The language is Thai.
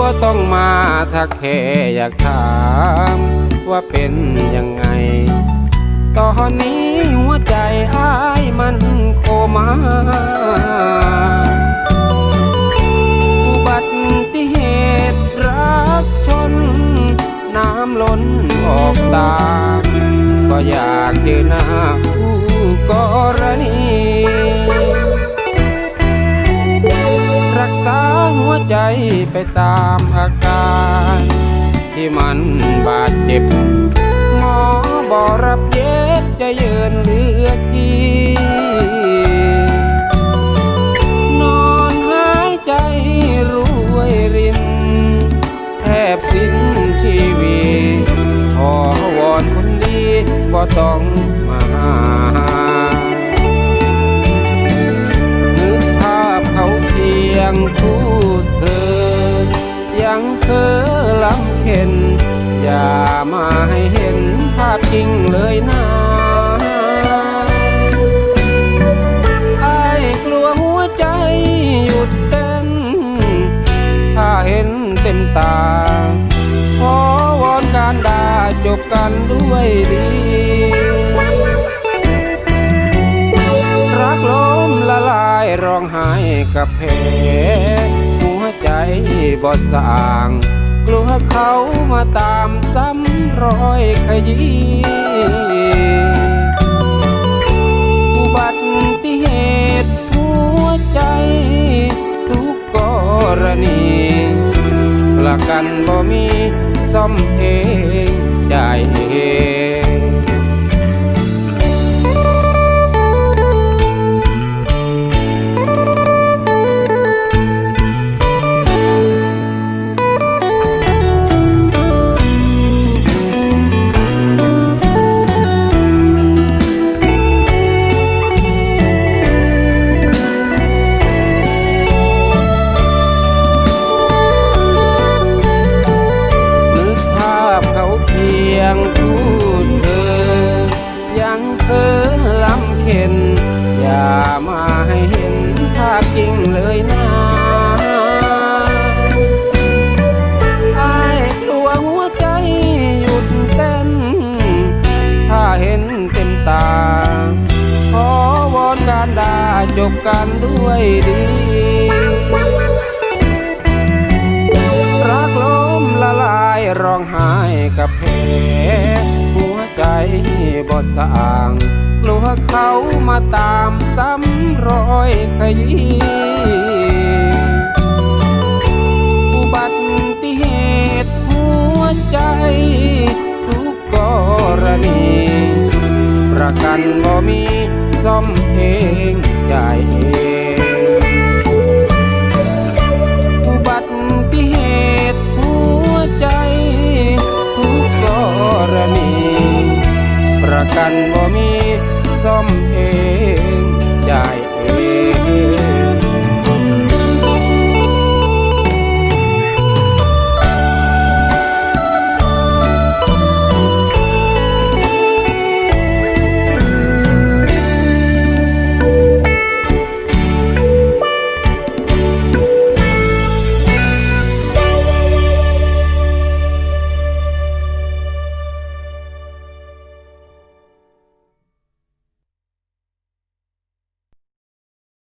บ่ต้องมาถ้าแค่อยากถามว่าเป็นยังไง ไปตามอาการ ที่มันบาดเจ็บ หมอบอกรับเย็บจะยินเลือทีนอนหายใจรวยริน แทบสิ้นชีวิตขอวอนคนดีก็ต้องมาหานึกภาพเขาเคียงคู่ ยังเคอลำเข็น อย่ามาให้เห็นภาพจริงเลยนะไอ้กลัวหัวใจหยุดเต้น ถ้าเห็นเต็มตา ขอวอนการด่าจบกันด้วยดีรักล้มละลายร้องไห้กับเพหัวใจ บอดสาง กลัวเขามาตามซ้ำรอยขยี้อุบัติเหตุหัวใจ ทุกกรณี ประกันบ่มีซ่อมเอง จริงเลยนะไอ้กลัวหัวใจหยุดเต้น ถ้าเห็นเต็มตา ขอวอนการดาจบกันด้วยดี บดสางกลัวเขามาตามซ้ำรอยขยี้อุบัติเหตุหัวใจ ทุกกรณี ประกันบ่มีซ่อมเองจ่ายเอง กันบ่มีซ่อมเอง